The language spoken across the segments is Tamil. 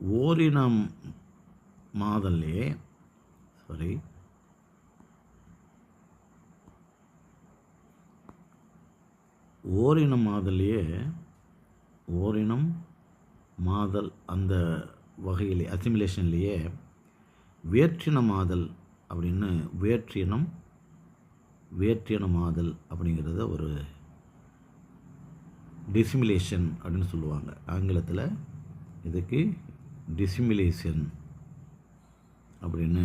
ஓரினம் மாதல்லே சாரி ஓரினம் மாதல்லையே ஓரினம் மாதல் அந்த வகையிலே அசிமிலேஷன்லேயே வேற்றின மாதல் அப்படின்னு வேற்றினம் வேற்றின மாதல் அப்படிங்கிறத ஒரு டிசிமிலேஷன் அப்படின்னு சொல்லுவாங்க. ஆங்கிலத்தில் இதுக்கு டிசிமிலேஷன் அப்படின்னு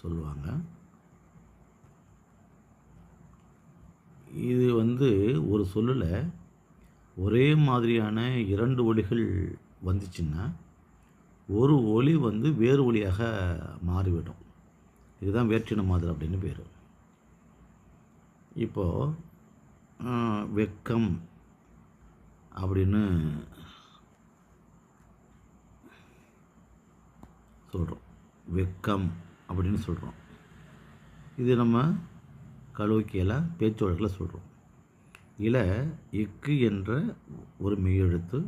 சொல்லுவாங்க. இது வந்து ஒரு சொல்லில் ஒரே மாதிரியான இரண்டு ஒலிகள் வந்துச்சுன்னா ஒரு ஒலி வந்து வேறு ஒலியாக மாறிவிடும். இதுதான் வேற்றின மாதிரி அப்படின்னு பேர். இப்போது வெக்கம் அப்படின்னு சொல்கிறோம் வெக்கம் அப்படின்னு சொல்கிறோம் இது நம்ம கலோக்கியில் பேச்சு வழக்கில் சொல்கிறோம் இல எக்கு என்ற ஒரு மெய்யெழுத்து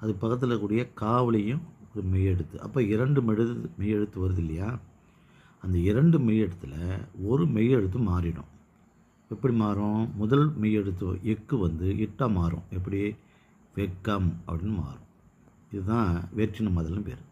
அது பக்கத்தில் இருக்கக்கூடிய காவலியும் ஒரு மெய்யெழுத்து. அப்போ இரண்டு மெழுது மெய்யெழுத்து வருது இல்லையா? அந்த இரண்டு மெய்யெழுத்தில் ஒரு மெய்யெழுத்து மாறிடும். எப்படி மாறும்? முதல் மெய்யெழுத்து எக்கு வந்து இட்டா மாறும். எப்படி? வெக்கம் அப்படின்னு மாறும். இதுதான் வேற்றின மதல்னு பேர்.